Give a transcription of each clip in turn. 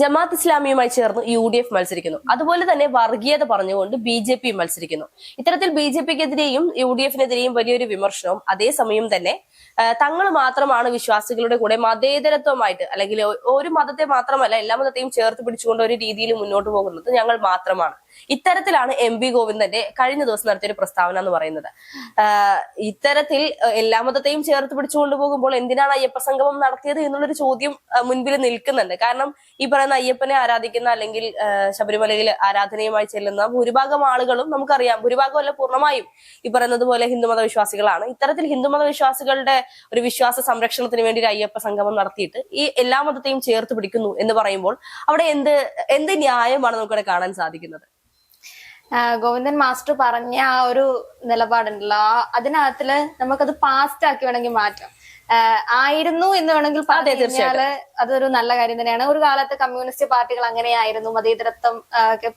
ജമാഅത്ത് ഇസ്ലാമിയുമായി ചേർന്ന് U D F മത്സരിക്കുന്നു. അതുപോലെ തന്നെ വർഗീയത പറഞ്ഞുകൊണ്ട് ബി ജെ പി മത്സരിക്കുന്നു. ഇത്തരത്തിൽ ബി ജെ പിക്കെതിരെയും യു ഡി എഫിനെതിരെയും വലിയൊരു വിമർശനവും അതേസമയം തന്നെ തങ്ങൾ മാത്രമാണ് വിശ്വാസികളുടെ കൂടെ മതേതരത്വമായിട്ട് അല്ലെങ്കിൽ ഒരു മതത്തെ മാത്രമല്ല എല്ലാ മതത്തെയും ചേർത്ത് പിടിച്ചുകൊണ്ട് ഒരു രീതിയിൽ മുന്നോട്ട് പോകുന്നത് ഞങ്ങൾ മാത്രമാണ്. ഇത്തരത്തിലാണ് എം പി ഗോവിന്ദന്റെ കഴിഞ്ഞ ദിവസം നടത്തിയൊരു പ്രസ്താവന എന്ന് പറയുന്നത്. ഇത്തരത്തിൽ എല്ലാ മതത്തെയും ചേർത്ത് പിടിച്ചുകൊണ്ട് പോകുമ്പോൾ എന്തിനാണ് അയ്യപ്പ സംഗമം നടത്തിയത് എന്നുള്ളൊരു ചോദ്യം മുൻപിൽ നിൽക്കുന്നുണ്ട്. കാരണം ഈ പറയുന്ന അയ്യപ്പനെ ആരാധിക്കുന്ന അല്ലെങ്കിൽ ശബരിമലയിൽ ആരാധനയുമായി ചെല്ലുന്ന ഭൂരിഭാഗം ആളുകളും നമുക്കറിയാം ഭൂരിഭാഗം അല്ല പൂർണമായും ഈ പറയുന്നത് പോലെ ഹിന്ദുമത വിശ്വാസികളാണ് ഇത്തരത്തിൽ ഹിന്ദുമത വിശ്വാസികളുടെ ഒരു വിശ്വാസ സംരക്ഷണത്തിന് വേണ്ടി ഒരു അയ്യപ്പ സംഗമം നടത്തിയിട്ട് ഈ എല്ലാ മതത്തെയും ചേർത്ത് പിടിക്കുന്നു എന്ന് പറയുമ്പോൾ അവിടെ എന്ത് എന്ത് ന്യായമാണ് നമുക്കവിടെ കാണാൻ സാധിക്കുന്നത്? ഗോവിന്ദൻ മാസ്റ്റർ പറഞ്ഞ ആ ഒരു നിലപാടുണ്ടല്ലോ. ആ അതിനകത്തിൽ നമുക്കത് പാസ്റ്റ് ആക്കി വേണമെങ്കിൽ മാറ്റാം. ആയിരുന്നു എന്ന് വേണമെങ്കിൽ പറഞ്ഞു കഴിഞ്ഞാൽ അതൊരു നല്ല കാര്യം തന്നെയാണ്. ഒരു കാലത്ത് കമ്മ്യൂണിസ്റ്റ് പാർട്ടികൾ അങ്ങനെയായിരുന്നു. മതേതരത്വം ഒക്കെ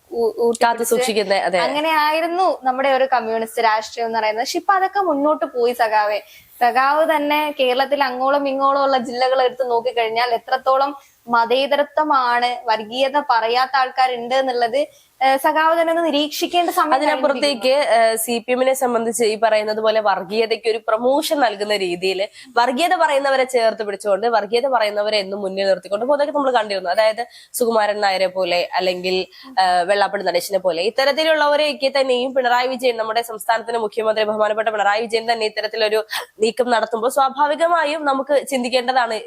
അങ്ങനെയായിരുന്നു നമ്മുടെ ഒരു കമ്മ്യൂണിസ്റ്റ് രാഷ്ട്രീയം എന്ന് പറയുന്നത്. പക്ഷെ ഇപ്പൊ അതൊക്കെ മുന്നോട്ട് പോയി സഖാവേ. സഖാവ് തന്നെ കേരളത്തിൽ അങ്ങോളം ഇങ്ങോളം ഉള്ള ജില്ലകൾ എടുത്ത് നോക്കിക്കഴിഞ്ഞാൽ എത്രത്തോളം മതേതരത്വമാണ് വർഗീയത പറയാത്ത ആൾക്കാരുണ്ട് എന്നുള്ളത് ഏഹ് സഖാവ് തന്നെ ഒന്ന് നിരീക്ഷിക്കേണ്ട സമയം. അതിനപ്പുറത്തേക്ക് സി പി എമ്മിനെ സംബന്ധിച്ച് ഈ പറയുന്നത് പോലെ വർഗീയതയ്ക്ക് ഒരു പ്രൊമോഷൻ നൽകുന്ന രീതിയിൽ വർഗീയത പറയുന്നവരെ ചേർത്ത് പിടിച്ചുകൊണ്ട് വർഗീയത പറയുന്നവരെ എന്നും മുന്നിൽ നിർത്തിക്കൊണ്ട് അപ്പൊ നമ്മൾ കണ്ടിരുന്നു അതായത് സുകുമാരൻ നായരെ പോലെ അല്ലെങ്കിൽ വെള്ളാപ്പള്ളി നടേശനെ പോലെ ഇത്തരത്തിലുള്ളവരെയൊക്കെ തന്നെയും പിണറായി വിജയൻ നമ്മുടെ സംസ്ഥാനത്തിന്റെ മുഖ്യമന്ത്രി ബഹുമാനപ്പെട്ട പിണറായി വിജയൻ തന്നെ ഇത്തരത്തിലൊരു നീക്കം നടത്തുമ്പോൾ സ്വാഭാവികമായും നമുക്ക് ചിന്തിക്കേണ്ടതാണ്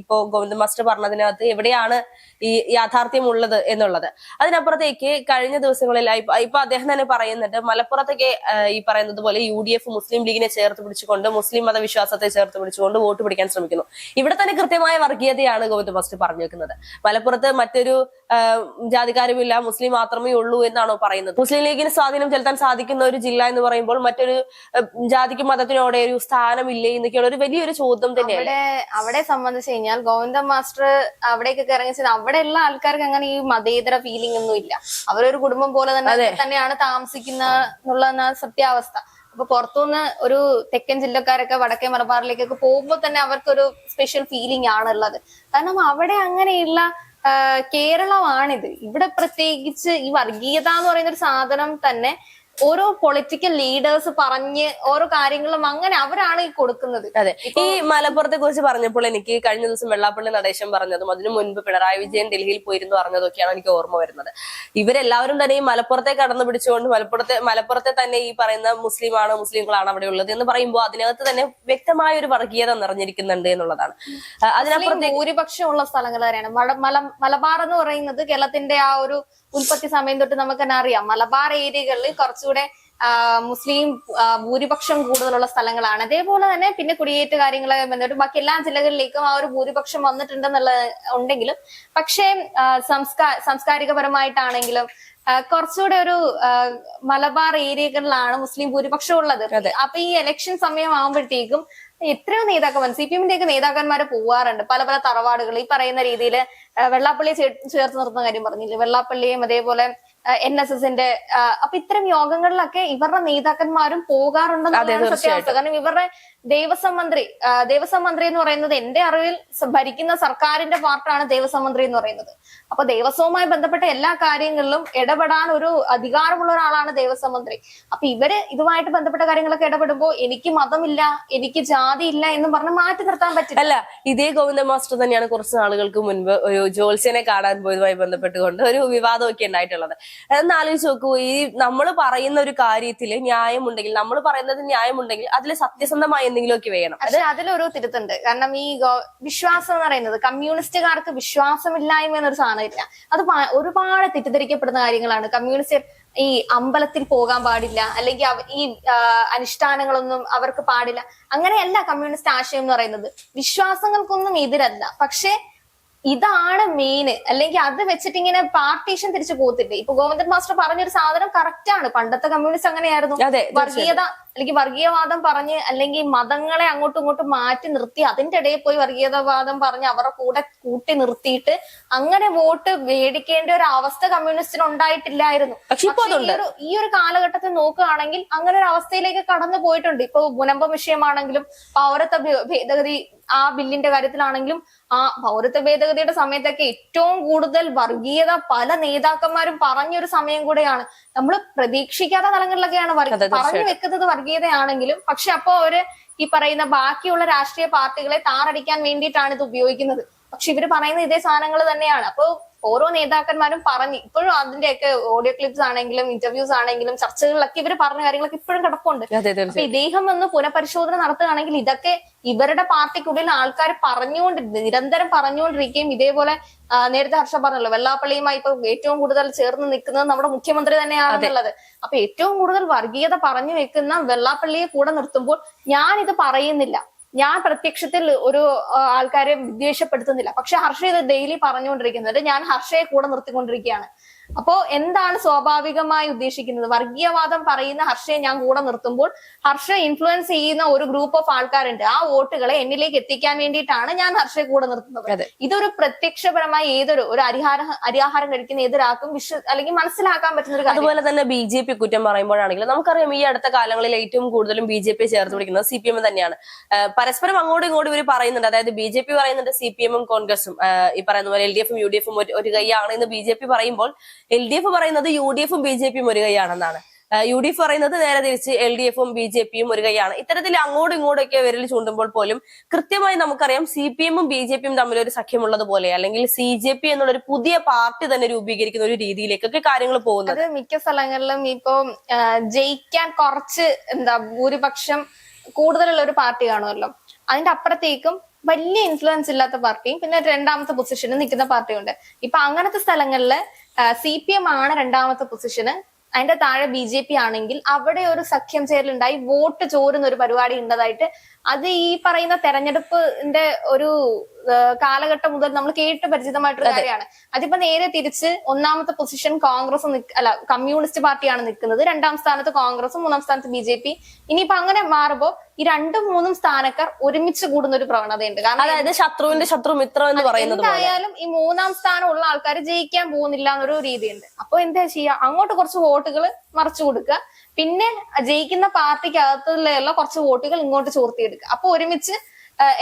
ഇപ്പോ ഗോവിന്ദ് മാസ്റ്റർ പറഞ്ഞതിനകത്ത് എവിടെയാണ് ഈ യാഥാർത്ഥ്യം ഉള്ളത് എന്നുള്ളത് അതിനപ്പുറത്തേക്ക് കഴിഞ്ഞ ദിവസങ്ങളിലായി ഇപ്പൊ- അദ്ദേഹം തന്നെ പറയുന്നുണ്ട് മലപ്പുറത്തൊക്കെ ഈ പറയുന്നത് പോലെ യു ഡി എഫ് മുസ്ലിം ലീഗിനെ ചേർത്ത് പിടിച്ചുകൊണ്ട് മുസ്ലിം മതവിശ്വാസത്തെ ചേർത്ത് പിടിച്ചുകൊണ്ട് വോട്ട് പിടിക്കാൻ ശ്രമിക്കുന്നു. ഇവിടെ തന്നെ കൃത്യമായ വർഗീയതയാണ് ഗോവിന്ദ് ഫസ്റ്റ് പറഞ്ഞു വെക്കുന്നത്. മലപ്പുറത്ത് മറ്റൊരു ജാതിക്കാരുമില്ല മുസ്ലിം മാത്രമേ ഉള്ളൂ എന്നാണോ പറയുന്നത്. മുസ്ലിം ലീഗിന് സ്വാധീനം ചെലുത്താൻ സാധിക്കുന്ന ഒരു ജില്ല എന്ന് പറയുമ്പോൾ മറ്റൊരു ജാതിക്കും മതത്തിനോടെ ഒരു സ്ഥാനമില്ലേ എന്നൊക്കെയുള്ള ഒരു വലിയൊരു ചോദ്യം തന്നെയാണ് അവിടെ സംബന്ധിച്ച് കഴിഞ്ഞാൽ ഗോവിന്ദ മാസ്റ്റർ അവിടേക്കൊക്കെ ഇറങ്ങി ചെന്ന് അവിടെയുള്ള ആൾക്കാർക്ക് അങ്ങനെ ഈ മതേതര ഫീലിംഗ് ഒന്നും ഇല്ല അവരൊരു കുടുംബം പോലെ തന്നെ തന്നെയാണ് താമസിക്കുന്ന എന്നുള്ള സത്യാവസ്ഥ. അപ്പൊ പുറത്തുനിന്ന് ഒരു തെക്കൻ ജില്ലക്കാരൊക്കെ വടക്കേ മലബാറിലേക്കൊക്കെ പോകുമ്പോൾ തന്നെ അവർക്കൊരു സ്പെഷ്യൽ ഫീലിംഗ് ആണുള്ളത്. കാരണം അവിടെ അങ്ങനെയുള്ള കേരളമാണിത്. ഇവിടെ പ്രത്യേകിച്ച് ഈ വർഗീയത എന്ന് പറയുന്ന ഒരു സാധനം തന്നെ ഓരോ പൊളിറ്റിക്കൽ ലീഡേഴ്സ് പറഞ്ഞ് ഓരോ കാര്യങ്ങളും അങ്ങനെ അവരാണ് ഈ കൊടുക്കുന്നത്. അതെ. ഈ മലപ്പുറത്തെ കുറിച്ച് പറഞ്ഞപ്പോൾ എനിക്ക് കഴിഞ്ഞ ദിവസം വെള്ളാപ്പള്ളി നടേശൻ പറഞ്ഞതും അതിനു മുൻപ് പിണറായി വിജയൻ ഡൽഹിയിൽ പോയിരുന്നു പറഞ്ഞതൊക്കെയാണ് എനിക്ക് ഓർമ്മ വരുന്നത്. ഇവരെല്ലാവരും തന്നെ ഈ മലപ്പുറത്തെ കടന്നു പിടിച്ചുകൊണ്ട് മലപ്പുറത്തെ മലപ്പുറത്തെ തന്നെ ഈ പറയുന്ന മുസ്ലിമാണ് മുസ്ലിങ്ങളാണ് അവിടെ ഉള്ളത് എന്ന് പറയുമ്പോൾ അതിനകത്ത് തന്നെ വ്യക്തമായ ഒരു വർഗീയത നിറഞ്ഞിരിക്കുന്നുണ്ട് എന്നുള്ളതാണ്. അതിനപ്പുറം മുസ്ലിം ഭൂരിപക്ഷമുള്ള സ്ഥലങ്ങൾ തന്നെയാണ്. മല മല മലബാർ എന്ന് പറയുന്നത് കേരളത്തിന്റെ ആ ഒരു ഉൽപ്പത്തി സമയം തൊട്ട് നമുക്ക് തന്നെ അറിയാം. മലബാർ ഏരിയകളിൽ കുറച്ചുകൂടെ മുസ്ലിം ഭൂരിപക്ഷം കൂടുതലുള്ള സ്ഥലങ്ങളാണ്. അതേപോലെ തന്നെ പിന്നെ കുടിയേറ്റ കാര്യങ്ങളെ ബന്ധപ്പെട്ട് ബാക്കി എല്ലാ ജില്ലകളിലേക്കും ആ ഒരു ഭൂരിപക്ഷം വന്നിട്ടുണ്ടെന്നുള്ള ഉണ്ടെങ്കിലും പക്ഷേ സംസ്കാര സംസ്കാ സാംസ്കാരികപരമായിട്ടാണെങ്കിലും കുറച്ചുകൂടെ ഒരു മലബാർ ഏരിയകളിലാണ് മുസ്ലിം ഭൂരിപക്ഷം ഉള്ളത്. അപ്പൊ ഈ എലക്ഷൻ സമയം ആകുമ്പോഴത്തേക്കും എത്രയോ നേതാക്കന്മാർ സി പി എമ്മിന്റെ ഒക്കെ നേതാക്കന്മാരെ പോവാറുണ്ട്. പല പല തറവാടുകൾ. ഈ പറയുന്ന രീതിയിൽ വെള്ളാപ്പള്ളിയെ ചേർത്ത് നിർത്തുന്ന കാര്യം പറഞ്ഞില്ലേ? വെള്ളാപ്പള്ളിയും അതേപോലെ എൻ എസ് എസിന്റെ അപ്പൊ ഇത്തരം യോഗങ്ങളിലൊക്കെ ഇവരുടെ നേതാക്കന്മാരും പോകാറുണ്ടെന്ന് സത്യാവസ്ഥ കാരണം ഇവരുടെ ദേവസ്വം മന്ത്രി ദേവസ്വം മന്ത്രി എന്ന് പറയുന്നത് എന്റെ അറിവിൽ ഭരിക്കുന്ന സർക്കാരിന്റെ പാർട്ടാണ് ദേവസ്വം മന്ത്രി എന്ന് പറയുന്നത്. അപ്പൊ ദേവസ്വവുമായി ബന്ധപ്പെട്ട എല്ലാ കാര്യങ്ങളിലും ഇടപെടാൻ ഒരു അധികാരമുള്ള ഒരാളാണ് ദേവസ്വം മന്ത്രി. അപ്പൊ ഇവർ ഇതുമായിട്ട് ബന്ധപ്പെട്ട കാര്യങ്ങളൊക്കെ ഇടപെടുമ്പോൾ എനിക്ക് മതമില്ല എനിക്ക് ജാതി ഇല്ല എന്ന് പറഞ്ഞ് മാറ്റി നിർത്താൻ പറ്റില്ല. അല്ല ഇതേ ഗോവിന്ദ മാസ്റ്റർ തന്നെയാണ് കുറച്ച് നാളുകൾക്ക് മുൻപ് ഒരു ജോത്സ്യനെ കാണാൻ പോയതുമായി ബന്ധപ്പെട്ടുകൊണ്ട് ഒരു വിവാദമൊക്കെ ഉണ്ടായിട്ടുള്ളത്. എന്ന് ആലോചിച്ച് നോക്കൂ. ഈ നമ്മൾ പറയുന്ന ഒരു കാര്യത്തിൽ ന്യായമുണ്ടെങ്കിൽ നമ്മൾ പറയുന്നത് ന്യായമുണ്ടെങ്കിൽ അതിൽ സത്യസന്ധമായ എന്തെങ്കിലുമൊക്കെ വേണം. പക്ഷെ അതിലൊരു തിരുത്തുണ്ട്. കാരണം ഈ വിശ്വാസം എന്ന് പറയുന്നത് കമ്മ്യൂണിസ്റ്റുകാർക്ക് വിശ്വാസമില്ലായ്മ എന്നൊരു സാധനം ഇല്ല അത് ഒരുപാട് തെറ്റിദ്ധരിക്കപ്പെടുന്ന കാര്യങ്ങളാണ്. കമ്മ്യൂണിസ്റ്റ് ഈ അമ്പലത്തിൽ പോകാൻ പാടില്ല അല്ലെങ്കിൽ ഈ അനുഷ്ഠാനങ്ങളൊന്നും അവർക്ക് പാടില്ല. അങ്ങനെയല്ല കമ്മ്യൂണിസ്റ്റ് ആശയം എന്ന് പറയുന്നത്. വിശ്വാസങ്ങൾക്കൊന്നും എതിരല്ല. പക്ഷെ ഇതാണ് മെയിൻ അല്ലെങ്കിൽ അത് വെച്ചിട്ട് ഇങ്ങനെ പാർട്ടീഷൻ തിരിച്ചു പോകത്തില്ലേ? ഇപ്പൊ ഗോവിന്ദൻ മാസ്റ്റർ പറഞ്ഞൊരു സാധനം കറക്റ്റ് ആണ്. പണ്ടത്തെ കമ്മ്യൂണിസ്റ്റ് അങ്ങനെയായിരുന്നു. വർഗീയത അല്ലെങ്കിൽ വർഗീയവാദം പറഞ്ഞ് അല്ലെങ്കിൽ മതങ്ങളെ അങ്ങോട്ടും ഇങ്ങോട്ടും മാറ്റി നിർത്തി അതിന്റെ ഇടയിൽ പോയി വർഗീയതവാദം പറഞ്ഞ് അവരുടെ കൂടെ കൂട്ടി നിർത്തിയിട്ട് അങ്ങനെ വോട്ട് മേടിക്കേണ്ട ഒരു അവസ്ഥ കമ്മ്യൂണിസ്റ്റിന് ഉണ്ടായിട്ടില്ലായിരുന്നു. ഈ ഒരു കാലഘട്ടത്തിൽ നോക്കുകയാണെങ്കിൽ അങ്ങനെ ഒരു അവസ്ഥയിലേക്ക് കടന്നു പോയിട്ടുണ്ട്. ഇപ്പൊ മുനമ്പം വിഷയമാണെങ്കിലും പൗരത്വ ഭേദഗതി ആ ബില്ലിന്റെ കാര്യത്തിലാണെങ്കിലും ആ പൗരത്വ ഭേദഗതിയുടെ സമയത്തൊക്കെ ഏറ്റവും കൂടുതൽ വർഗീയത പല നേതാക്കന്മാരും പറഞ്ഞൊരു സമയം കൂടെയാണ്. നമ്മൾ പ്രതീക്ഷിക്കാത്ത തലങ്ങളിലൊക്കെയാണ് പറഞ്ഞു വെക്കുന്നത് വർഗീയതയാണെങ്കിലും പക്ഷെ അപ്പോ അവർ ഈ പറയുന്ന ബാക്കിയുള്ള രാഷ്ട്രീയ പാർട്ടികളെ താറടിക്കാൻ വേണ്ടിയിട്ടാണ് ഇത് ഉപയോഗിക്കുന്നത്. പക്ഷെ ഇവർ പറയുന്ന ഇതേ സാധനങ്ങൾ തന്നെയാണ്. അപ്പോ ഓരോ നേതാക്കന്മാരും പറഞ്ഞ്. ഇപ്പോഴും അതിന്റെയൊക്കെ ഓഡിയോ ക്ലിപ്സ് ആണെങ്കിലും ഇന്റർവ്യൂസ് ആണെങ്കിലും ചർച്ചകളിലൊക്കെ ഇവർ പറഞ്ഞ കാര്യങ്ങളൊക്കെ ഇപ്പോഴും കിടപ്പുണ്ട്. അപ്പൊ ഇദ്ദേഹം ഒന്ന് പുനഃപരിശോധന നടത്തുകയാണെങ്കിൽ ഇതൊക്കെ ഇവരുടെ പാർട്ടിക്കുള്ളിൽ ആൾക്കാർ പറഞ്ഞുകൊണ്ട് നിരന്തരം പറഞ്ഞുകൊണ്ടിരിക്കുകയും ഇതേപോലെ നേരത്തെ ഹർഷ പറഞ്ഞല്ലോ വെള്ളാപ്പള്ളിയുമായി ഇപ്പൊ ഏറ്റവും കൂടുതൽ ചേർന്ന് നിൽക്കുന്നത് നമ്മുടെ മുഖ്യമന്ത്രി തന്നെയാണെന്നുള്ളത്. അപ്പൊ ഏറ്റവും കൂടുതൽ വർഗീയത പറഞ്ഞു വെക്കുന്ന വെള്ളാപ്പള്ളിയെ കൂടെ നിർത്തുമ്പോൾ ഞാൻ ഇത് പറയുന്നില്ല. ഞാൻ പ്രത്യക്ഷത്തിൽ ഒരു ആൾക്കാരെ വിദ്വേഷപ്പെടുത്തുന്നില്ല പക്ഷെ ഹർഷ ഇത് ഡെയിലി പറഞ്ഞുകൊണ്ടിരിക്കുന്നത് ഞാൻ ഹർഷയെ കൂടെ നിർത്തിക്കൊണ്ടിരിക്കുകയാണ്. അപ്പോ എന്താണ് സ്വാഭാവികമായി ഉദ്ദേശിക്കുന്നത്? വർഗീയവാദം പറയുന്ന ഹർഷയെ ഞാൻ കൂടെ നിർത്തുമ്പോൾ ഹർഷ ഇൻഫ്ലുവൻസ് ചെയ്യുന്ന ഒരു ഗ്രൂപ്പ് ഓഫ് ആൾക്കാരുണ്ട്. ആ വോട്ടുകളെ എന്നിലേക്ക് എത്തിക്കാൻ വേണ്ടിയിട്ടാണ് ഞാൻ ഹർഷയെ കൂടെ നിർത്തുന്നത്. ഇതൊരു പ്രത്യക്ഷപരമായി ഏതൊരു ഒരു അരിഹാരം അരിയാഹാരം കഴിക്കുന്ന ഏതൊരാൾക്കും വിശ്വ അല്ലെങ്കിൽ മനസ്സിലാക്കാൻ പറ്റുന്ന ഒരു അതുപോലെ തന്നെ ബി ജെ പി കുറ്റം പറയുമ്പോഴാണെങ്കിലും നമുക്കറിയാം ഈ അടുത്ത കാലങ്ങളിൽ ഏറ്റവും കൂടുതലും ബി ജെ പി ചേർത്ത് പിടിക്കുന്നത് സി പി എം തന്നെയാണ്. പരസ്പരം അങ്ങോട്ടും ഇങ്ങോട്ടും ഇവർ പറയുന്നുണ്ട്. അതായത് ബി ജെ പി പറയുന്നുണ്ട് സി പി എമ്മും കോൺഗ്രസും. ഈ പറയുന്ന പോലെ എൽ ഡി എഫും യു ഡി എഫും ഒരു കൈയാണ് എന്ന് ബി ജെ പി പറയുമ്പോൾ എൽ ഡി എഫ് പറയുന്നത് യു ഡി എഫും ബി ജെ പിയും ഒരു കൈയാണെന്നാണ്. യു ഡി എഫ് പറയുന്നത് നേരെ തിരിച്ച് എൽ ഡി എഫും ബി ജെ പിയും ഒരു കൈയാണ്. ഇത്തരത്തിൽ അങ്ങോട്ടും ഇങ്ങോട്ടൊക്കെ വിരൽ ചൂണ്ടുമ്പോൾ പോലും കൃത്യമായി നമുക്കറിയാം സി പി എമ്മും ബി ജെ പിയും തമ്മിൽ ഒരു സഖ്യമുള്ളത് പോലെ അല്ലെങ്കിൽ സി ജെ പി എന്നുള്ള ഒരു പുതിയ പാർട്ടി തന്നെ രൂപീകരിക്കുന്ന ഒരു രീതിയിലേക്കൊക്കെ കാര്യങ്ങൾ പോകുന്നത്. മിക്ക സ്ഥലങ്ങളിലും ഇപ്പോ ജയിക്കാൻ കുറച്ച് എന്താ ഭൂരിപക്ഷം കൂടുതലുള്ള ഒരു പാർട്ടി കാണുമല്ലോ. അതിന്റെ അപ്പുറത്തേക്കും വലിയ ഇൻഫ്ലുവൻസ് ഇല്ലാത്ത പാർട്ടിയും പിന്നെ രണ്ടാമത്തെ പൊസിഷനിൽ നിൽക്കുന്ന പാർട്ടിയുണ്ട്. ഇപ്പൊ അങ്ങനത്തെ സ്ഥലങ്ങളിൽ സി പി എം ആണ് രണ്ടാമത്തെ പൊസിഷന് അതിന്റെ താഴെ ബി ജെ പി ആണെങ്കിൽ അവിടെ ഒരു സഖ്യം ചേരലുണ്ടായി വോട്ട് ചോരുന്ന ഒരു പരിപാടി ഉണ്ടതായിട്ട്. അത് ഈ പറയുന്ന തെരഞ്ഞെടുപ്പിന്റെ ഒരു കാലഘട്ടം മുതൽ നമ്മൾ കേട്ട് പരിചിതമായിട്ടൊരു കാര്യമാണ്. അതിപ്പോ നേരെ തിരിച്ച് ഒന്നാമത്തെ പൊസിഷൻ കോൺഗ്രസ് അല്ല കമ്മ്യൂണിസ്റ്റ് പാർട്ടിയാണ് നിൽക്കുന്നത്. രണ്ടാം സ്ഥാനത്ത് കോൺഗ്രസും മൂന്നാം സ്ഥാനത്ത് ബി ജെ പി ഇനിയിപ്പോ അങ്ങനെ മാറുമ്പോ ഈ രണ്ടും മൂന്നും സ്ഥാനക്കാർ ഒരുമിച്ച് കൂടുന്ന ഒരു പ്രവണതയുണ്ട്. കാരണം അതായത് ശത്രുവിന്റെ ശത്രു മിത്രം എന്ന് പറയുന്നത് എന്തായാലും ഈ മൂന്നാം സ്ഥാനം ഉള്ള ആൾക്കാർ ജയിക്കാൻ പോകുന്നില്ല എന്നൊരു രീതിയുണ്ട്. അപ്പൊ എന്താ ചെയ്യാ? അങ്ങോട്ട് കുറച്ച് വോട്ടുകൾ മറിച്ചു കൊടുക്കുക. പിന്നെ ജയിക്കുന്ന പാർട്ടിക്കകത്തുള്ള കുറച്ച് വോട്ടുകൾ ഇങ്ങോട്ട് ചോർത്തിയെടുക്കുക. അപ്പൊ ഒരുമിച്ച്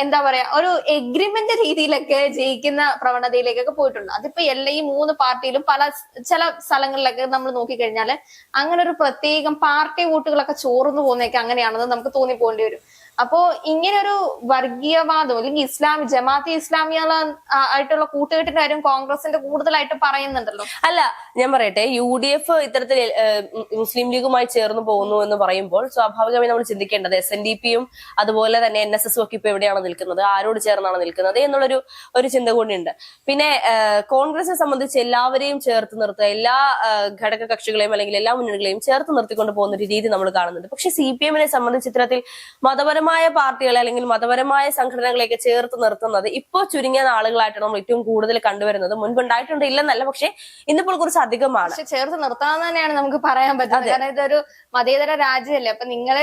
എന്താ പറയാ ഒരു എഗ്രിമെന്റ് രീതിയിലൊക്കെ ജയിക്കുന്ന പ്രവണതയിലേക്കൊക്കെ പോയിട്ടുണ്ട്. അതിപ്പോ എല്ലാ ഈ മൂന്ന് പാർട്ടിയിലും പല ചില സ്ഥലങ്ങളിലൊക്കെ നമ്മൾ നോക്കിക്കഴിഞ്ഞാൽ അങ്ങനെ ഒരു പ്രത്യേകം പാർട്ടി വോട്ടുകളൊക്കെ ചോർന്നു പോകുന്നതൊക്കെ അങ്ങനെയാണെന്ന് നമുക്ക് തോന്നിപ്പോകേണ്ടി വരും. അപ്പോ ഇങ്ങനൊരു വർഗീയവാദം അല്ലെങ്കിൽ ഇസ്ലാമി ജമാഅത്തെ ഇസ്ലാമികള ആ, ആയിട്ടുള്ള കൂട്ടുകെട്ടിന്റെ കാര്യം കോൺഗ്രസിന്റെ കൂടുതലായിട്ട് പറയുന്നുണ്ടല്ലോ. അല്ല ഞാൻ പറയട്ടെ യു ഡി എഫ് ഇത്തരത്തിൽ മുസ്ലിം ലീഗുമായി ചേർന്ന് പോകുന്നു എന്ന് പറയുമ്പോൾ സ്വാഭാവികമായി നമ്മൾ ചിന്തിക്കേണ്ടത് എസ് എൻ ഡി പിയും അതുപോലെ തന്നെ എൻ എസ് എസും ഒക്കെ ഇപ്പൊ എവിടെയാണ് നിൽക്കുന്നത്? ആരോട് ചേർന്നാണ് നിൽക്കുന്നത് എന്നുള്ളൊരു ഒരു ചിന്ത കൂടിയുണ്ട്. പിന്നെ കോൺഗ്രസിനെ സംബന്ധിച്ച് എല്ലാവരെയും ചേർത്ത് നിർത്തുക എല്ലാ ഘടക കക്ഷികളെയും അല്ലെങ്കിൽ എല്ലാ മുന്നണികളെയും ചേർത്ത് നിർത്തിക്കൊണ്ട് പോകുന്ന ഒരു രീതി നമ്മൾ കാണുന്നുണ്ട്. പക്ഷെ സി പി എമ്മിനെ സംബന്ധിച്ച് ഇത്തരത്തിൽ മതപരമായ പാർട്ടികളെ അല്ലെങ്കിൽ മതപരമായ സംഘടനകളെയൊക്കെ ചേർത്ത് നിർത്തുന്നത് ഇപ്പോൾ ചുരുങ്ങിയ നാളുകളായിട്ടാണ് നമ്മൾ ഏറ്റവും കൂടുതൽ കണ്ടുവരുന്നത്. മുൻപുണ്ടായിട്ടുണ്ട് ഇല്ലെന്നല്ല പക്ഷെ ഇന്നിപ്പോൾ കുറച്ച് അധികമാണ്. പക്ഷെ ചേർത്ത് നിർത്താന്ന് തന്നെയാണ് നമുക്ക് പറയാൻ പറ്റുന്നത്. കാരണം ഇതൊരു മതേതര രാജ്യമല്ലേ. അപ്പൊ നിങ്ങൾ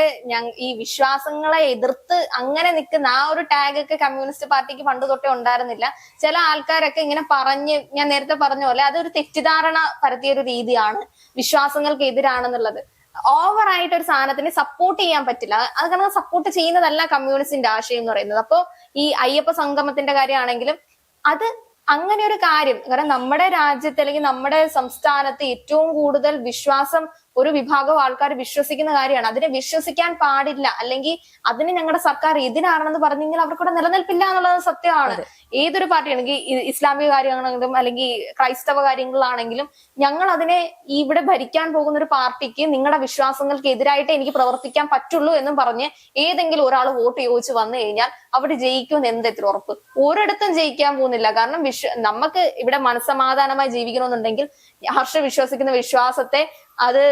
ഈ വിശ്വാസങ്ങളെ എതിർത്ത് അങ്ങനെ നിൽക്കുന്ന ആ ഒരു ടാഗ് ഒക്കെ കമ്മ്യൂണിസ്റ്റ് പാർട്ടിക്ക് പണ്ട് തൊട്ടേ ഉണ്ടായിരുന്നില്ല. ചില ആൾക്കാരൊക്കെ ഇങ്ങനെ പറഞ്ഞ് ഞാൻ നേരത്തെ പറഞ്ഞ പോലെ അതൊരു തെറ്റിദ്ധാരണ പരത്തിയ ഒരു രീതിയാണ് വിശ്വാസങ്ങൾക്ക് എതിരാണെന്നുള്ളത്. ഓവർ ആയിട്ട് ഒരു സാധനത്തിന് സപ്പോർട്ട് ചെയ്യാൻ പറ്റില്ല. അത് കാരണം സപ്പോർട്ട് ചെയ്യുന്നതല്ല കമ്മ്യൂണിസ്റ്റിന്റെ ആശയം എന്ന് പറയുന്നത്. അപ്പോ ഈ അയ്യപ്പ സംഗമത്തിന്റെ കാര്യമാണെങ്കിലും അത് അങ്ങനെ ഒരു കാര്യം. കാരണം നമ്മുടെ രാജ്യത്ത് അല്ലെങ്കിൽ നമ്മുടെ സംസ്ഥാനത്ത് ഏറ്റവും കൂടുതൽ വിശ്വാസം ഒരു വിഭാഗം ആൾക്കാർ വിശ്വസിക്കുന്ന കാര്യമാണ്. അതിനെ വിശ്വസിക്കാൻ പാടില്ല. അല്ലെങ്കിൽ അതിന് ഞങ്ങളുടെ സർക്കാർ എതിരാണെന്ന് പറഞ്ഞു കഴിഞ്ഞാൽ അവർക്കൂടെ നിലനിൽപ്പില്ല എന്നുള്ളത് സത്യമാണ്. ഏതൊരു പാർട്ടിയാണെങ്കിൽ ഇസ്ലാമിക കാര്യങ്ങളാണെങ്കിലും അല്ലെങ്കിൽ ക്രൈസ്തവ കാര്യങ്ങളാണെങ്കിലും ഞങ്ങൾ അതിനെ ഇവിടെ ഭരിക്കാൻ പോകുന്ന ഒരു പാർട്ടിക്ക് നിങ്ങളുടെ വിശ്വാസങ്ങൾക്ക് എതിരായിട്ട് എനിക്ക് പ്രവർത്തിക്കാൻ പറ്റുള്ളൂ എന്നും പറഞ്ഞ് ഏതെങ്കിലും ഒരാൾ വോട്ട് ചോദിച്ചു വന്നു കഴിഞ്ഞാൽ അവിടെ ജയിക്കുമെന്ന് എന്തെത്ര ഉറപ്പ്? ഒരിടത്തും ജയിക്കാൻ പോകുന്നില്ല. കാരണം വിശ്വ നമുക്ക് ഇവിടെ മനസ്സമാധാനമായി ജീവിക്കണമെന്നുണ്ടെങ്കിൽ ഹർഷ വിശ്വസിക്കുന്ന വിശ്വാസത്തെ അത്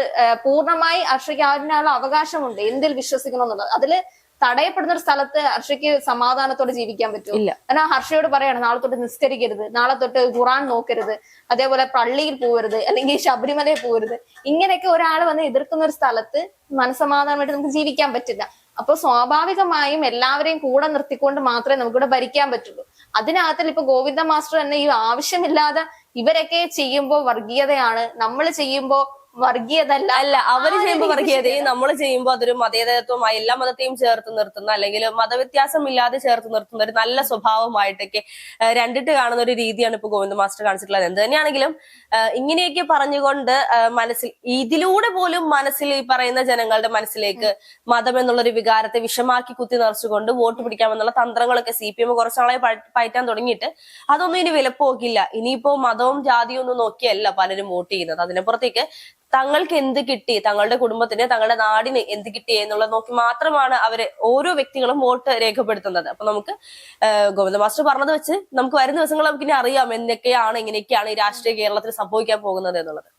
പൂർണമായി ഹർഷയ്ക്ക് അതിനുള്ള അവകാശമുണ്ട്. എന്തിൽ വിശ്വസിക്കണം എന്നുള്ളത്. അതിൽ തടയപ്പെടുന്ന ഒരു സ്ഥലത്ത് ഹർഷയ്ക്ക് സമാധാനത്തോടെ ജീവിക്കാൻ പറ്റും. കാരണം ഹർഷയോട് പറയാണ് നാളെ തൊട്ട് നിസ്കരിക്കരുത്. നാളെ തൊട്ട് ഖുറാൻ നോക്കരുത്. അതേപോലെ പള്ളിയിൽ പോകരുത് അല്ലെങ്കിൽ ശബരിമലയിൽ പോകരുത് ഇങ്ങനെയൊക്കെ ഒരാൾ വന്ന് എതിർക്കുന്ന ഒരു സ്ഥലത്ത് മനസ്സമാധാനമായിട്ട് നമുക്ക് ജീവിക്കാൻ പറ്റില്ല. അപ്പൊ സ്വാഭാവികമായും എല്ലാവരെയും കൂടെ നിർത്തിക്കൊണ്ട് മാത്രമേ നമുക്കിവിടെ ഭരിക്കാൻ പറ്റുള്ളൂ. അതിനകത്തിൽ ഇപ്പൊ ഗോവിന്ദ മാസ്റ്റർ തന്നെ ഈ ആവശ്യമില്ലാതെ ഇവരൊക്കെ ചെയ്യുമ്പോൾ വർഗീയതയാണ്. നമ്മൾ ചെയ്യുമ്പോൾ വർഗീയത അല്ല അല്ല അവർ ചെയ്യുമ്പോ വർഗീയത. ചെയ്യുമ്പോൾ നമ്മൾ വർഗീയതയും നമ്മൾ ചെയ്യുമ്പോൾ അതൊരു മതേതരത്വമായി എല്ലാ മതത്തെയും ചേർത്ത് നിർത്തുന്ന അല്ലെങ്കിൽ മതവ്യത്യാസം ഇല്ലാതെ ചേർത്ത് നിർത്തുന്ന ഒരു നല്ല സ്വഭാവമായിട്ടൊക്കെ രണ്ടിട്ട് കാണുന്ന ഒരു രീതിയാണ് ഇപ്പൊ ഗോവിന്ദ മാസ്റ്റർ കാണിച്ചിട്ടുള്ളത്. എന്ത് തന്നെയാണെങ്കിലും ഇങ്ങനെയൊക്കെ പറഞ്ഞുകൊണ്ട് മനസ്സിൽ ഇതിലൂടെ പോലും മനസ്സിൽ ഈ പറയുന്ന ജനങ്ങളുടെ മനസ്സിലേക്ക് മതം എന്നുള്ളൊരു വികാരത്തെ വിഷമാക്കി കുത്തി നിറച്ചുകൊണ്ട് വോട്ട് പിടിക്കാമെന്നുള്ള തന്ത്രങ്ങളൊക്കെ സി പി എം കുറച്ച് നാളായി പയ- പയറ്റാൻ തുടങ്ങിയിട്ട് അതൊന്നും ഇനി വിലപ്പോക്കില്ല. ഇനിയിപ്പോ മതവും ജാതിയും ഒന്നും നോക്കിയല്ല പലരും വോട്ട് ചെയ്യുന്നത്. അതിനപ്പുറത്തേക്ക് തങ്ങൾക്ക് എന്ത് കിട്ടി? തങ്ങളുടെ കുടുംബത്തിന് തങ്ങളുടെ നാടിന് എന്ത് കിട്ടി എന്നുള്ളത് നോക്കി മാത്രമാണ് അവർ ഓരോ വ്യക്തികളും വോട്ട് രേഖപ്പെടുത്തുന്നത്. അപ്പൊ നമുക്ക് ഗോവിന്ദ മാസ്റ്റർ പറഞ്ഞത് വെച്ച് നമുക്ക് വരുന്ന ദിവസങ്ങൾ നമുക്ക് ഇനി അറിയാം എന്തൊക്കെയാണ് എങ്ങനെയൊക്കെയാണ് ഈ രാഷ്ട്രീയ കേരളത്തിൽ സംഭവിക്കാൻ പോകുന്നത് എന്നുള്ളത്.